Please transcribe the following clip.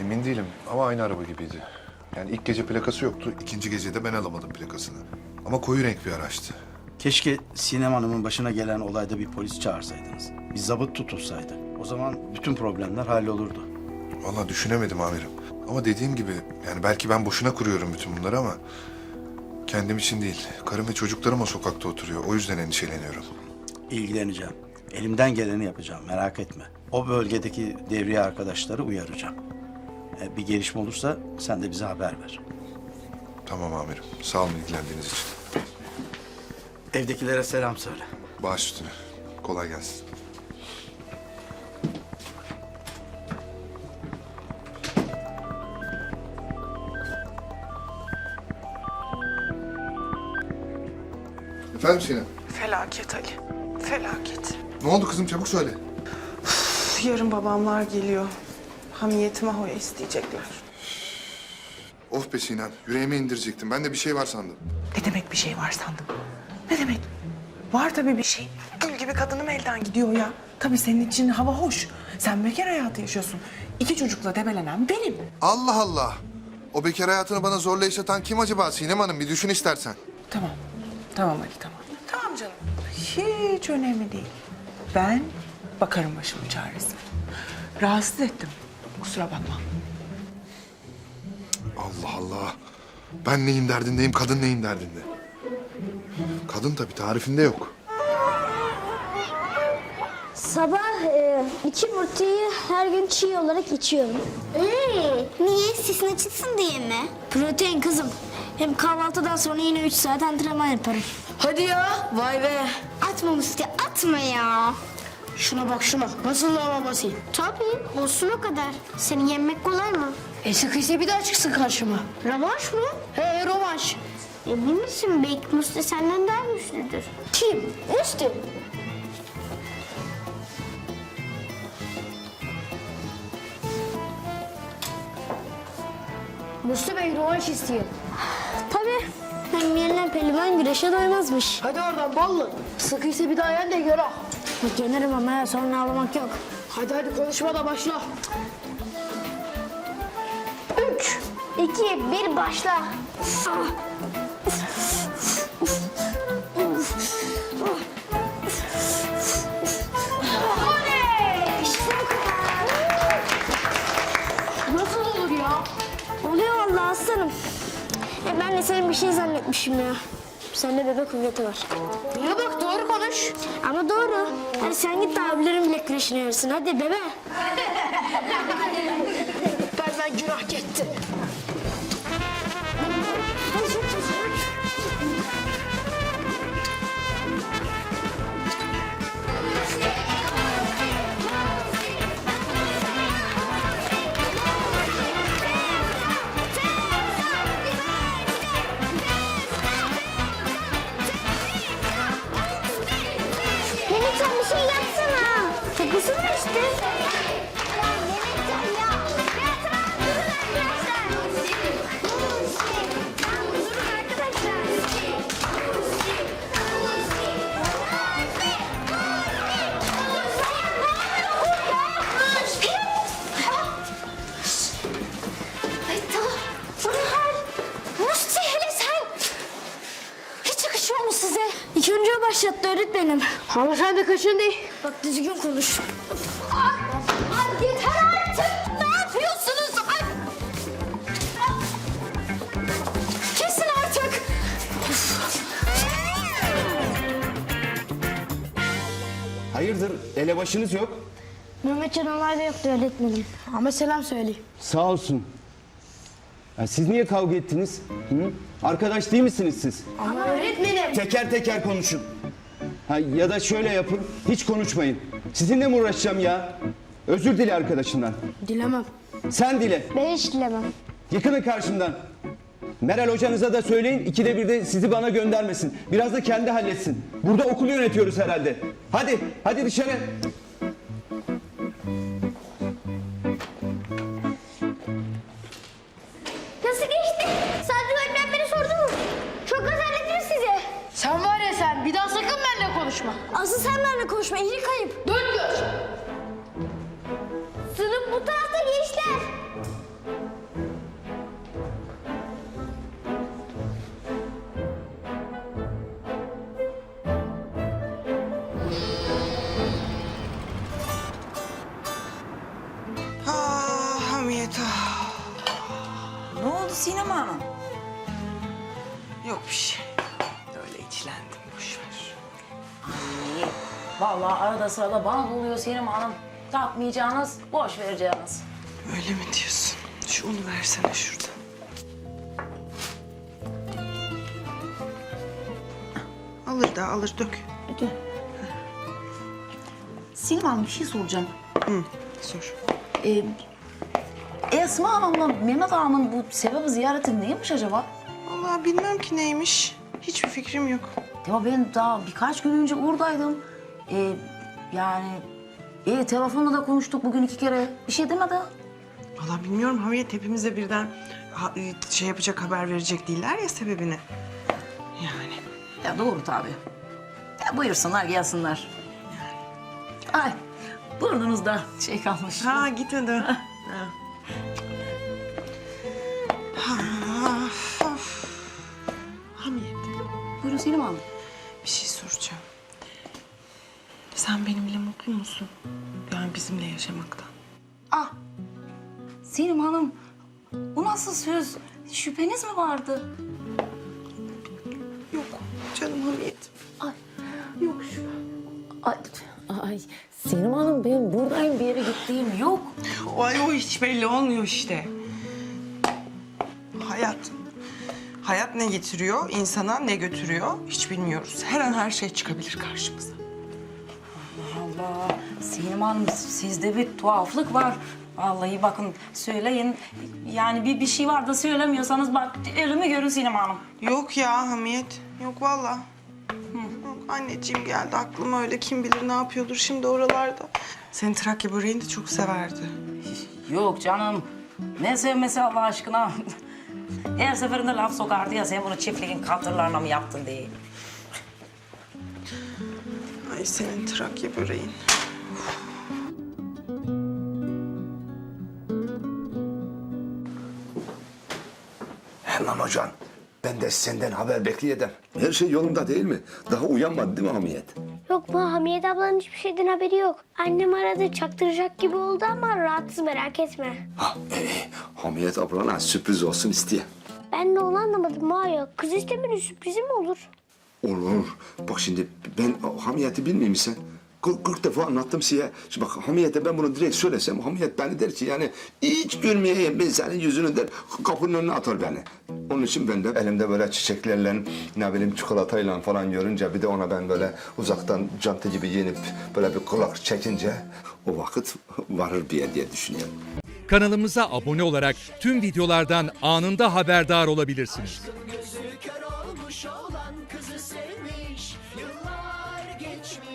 Emin değilim ama aynı araba gibiydi. Yani ilk gece plakası yoktu. ikinci gecede ben alamadım plakasını. Ama koyu renk bir araçtı. Keşke Sinem Hanım'ın başına gelen olayda bir polis çağırsaydınız. Bir zabıt tutulsaydı. O zaman bütün problemler hallolurdu. Vallahi düşünemedim amirim. Ama dediğim gibi yani belki ben boşuna kuruyorum bütün bunları ama... ...kendim için değil. Karım ve çocuklarım o sokakta oturuyor. O yüzden endişeleniyorum. İlgileneceğim. Elimden geleni yapacağım merak etme. O bölgedeki devriye arkadaşları uyaracağım. E, bir gelişme olursa sen de bize haber ver. Tamam amirim. Sağ olun ilgilendiğiniz için. Evdekilere selam söyle. Baş üstüne. Kolay gelsin. Efendim Sinem? Felaket Ali. Felaket. Ne oldu kızım çabuk söyle. Yarın babamlar geliyor. Hamiyetime hoya isteyecekler. Of be Sinem. Yüreğime indirecektim. Ben de bir şey var sandım. Ne demek bir şey var sandım? Ne demek? Var tabii bir şey. Gül gibi kadınım elden gidiyor ya. Tabii senin için hava hoş. Sen bekar hayatı yaşıyorsun. İki çocukla debelenen benim. Allah Allah. O bekar hayatını bana zorla yaşatan kim acaba Sinem Hanım? Bir düşün istersen. Tamam. Tamam Ali tamam. Tamam canım. Hiç önemli değil. Ben bakarım başımın çaresine. Rahatsız ettim. Kusura bakma. Allah Allah. Ben neyin derdindeyim, kadın neyin derdinde? Kadın tabii tarifinde yok. Sabah e, iki yumurtayı her gün çiğ olarak içiyorum. Ee, niye? Sesin açılsın diye mi? Protein kızım. Hem kahvaltıdan sonra yine üç saat antrenman yaparım. Hadi ya. Vay be. Atma Musti, atma ya. Şuna bak şuna. Nasıl lava basayım? Tabii, olsun o kadar. Seni yenmek kolay mı? E sıkıysa bir daha çıksın karşıma. Rövanş mı? He rövanş. Emin misin? Belki Musti senden daha güçlüdür. Kim? Musti. Musti Bey rövanş istiyor. Tabii. Hem yenilen pehlivan güreşe doymazmış. Hadi oradan ballı. Sıkıysa bir daha yen de gör ah. Yenerim ama ya, sonra ağlamak yok. Hadi hadi konuşma da başla. Üç, iki, bir, başla. İşte bu kadar. Nasıl olur ya? Oluyor vallahi aslanım. E ben de senin bir şey zannetmişim ya. Sende bebek kuvveti var. Ya konuş. Ama doğru. Hadi sen git de abilerin bilek güreşini yarısın. Hadi bebe. Benden günah gitti. Mehmetcan Takılsana işte. Öğretmenim. Ama sen de kaçın değil. Bak düzgün konuş. Ay yeter artık. Ne yapıyorsunuz? Ay. Kesin artık. Hayırdır elebaşınız yok? Mehmetcan olayda yoktu öğretmenim. Ama selam söyleyeyim. Sağ olsun. Ya siz niye kavga ettiniz? Hı? Arkadaş değil misiniz siz? Ama öğretmenim. Teker teker konuşun. Ha, ya da şöyle yapın, hiç konuşmayın. Sizinle mi uğraşacağım ya? Özür dile arkadaşından. Dilemem. Sen dile. Ben hiç dilemem. Yıkılın karşımdan. Meral hocanıza da söyleyin, ikide bir de sizi bana göndermesin. Biraz da kendi halletsin. Burada okulu yönetiyoruz herhalde. Hadi, hadi dışarı. konuşma. Asıl sen benimle konuşma. İyilik kayıp. Dön gör. Sınıf bu tarafta gençler. Ah Hamiyet. Ne oldu Sinem Hanım? Yok bir şey. Öyle içlendim. Vallahi arada sırada bana da oluyor Sinem Hanım. Takmayacağınız, boş vereceğiniz. Öyle mi diyorsun? Şu unu versene şurada. Alır da alır dök. Sinem Hanım bir şey soracağım. Hı, sor. Ee, Esma Hanım'la Mehmet Ağam'ın bu sebebi ziyareti neymiş acaba? Vallahi bilmem ki neymiş. Hiçbir fikrim yok. Ya ben daha birkaç gün önce oradaydım. Ee, yani e, telefonla da konuştuk bugün iki kere. Bir şey demedi. Vallahi bilmiyorum Hamiyet hepimize birden ha- e, şey yapacak haber verecek değiller ya sebebini. Yani. Ya doğru tabii. Ya buyursunlar gelsinler. Ay burnunuzda şey kalmış. Ha gitmedi. ha. Ha, of. Hamiyet Buyurun Selim Hanım. Sen benimle mutlu musun? Yani bizimle yaşamaktan. Ah Selim Hanım bu nasıl söz? Şüpheniz mi vardı? Yok canım Hamiyet. Ay, Yok şu. ay, ay Selim Hanım ben buradayım bir yere gittiğim yok. Ay o hiç belli olmuyor işte. Hayat. Hayat ne getiriyor, insana ne götürüyor hiç bilmiyoruz. Her an her şey çıkabilir karşımıza. Allah Selim Hanım sizde bir tuhaflık var. Vallahi bakın söyleyin. Yani bir, bir şey var da söylemiyorsanız bak elimi görün Sinem Hanım. Yok ya Hamiyet, yok valla. Yok anneciğim geldi aklıma öyle kim bilir ne yapıyordur şimdi oralarda. Senin Trakya böreğini de çok severdi. Yok canım. Ne sevmesi Allah aşkına. Her seferinde laf sokardı ya sen bunu çiftliğin katırlarına mı yaptın diye. Ay senin Trakya böreğin. Hemen hocam. Ben de senden haber bekleyedem. Her şey yolunda değil mi? Daha uyanmadı değil mi Hamiyet? Yok bu Hamiyet ablanın hiçbir şeyden haberi yok. Annem aradı çaktıracak gibi oldu ama rahatsız merak etme. Ha, ee, Hamiyet ablana sürpriz olsun isteye. Ben de onu anlamadım Maya. Kız istemenin sürprizi mi olur? Olur. Bak şimdi ben Hamiyet'i bilmiyor musun? 40 defa anlattım size. Şimdi bak Hamiyet'e ben bunu direkt söylesem Hamiyet beni der ki yani hiç gülmeyeyim ben senin yüzünü der kapının önüne atar beni. Onun için ben de elimde böyle çiçeklerle ne bileyim çikolatayla falan görünce bir de ona ben böyle uzaktan cantı gibi yenip böyle bir kulak çekince o vakit varır bir yer diye düşünüyorum. Kanalımıza abone olarak tüm videolardan anında haberdar olabilirsiniz.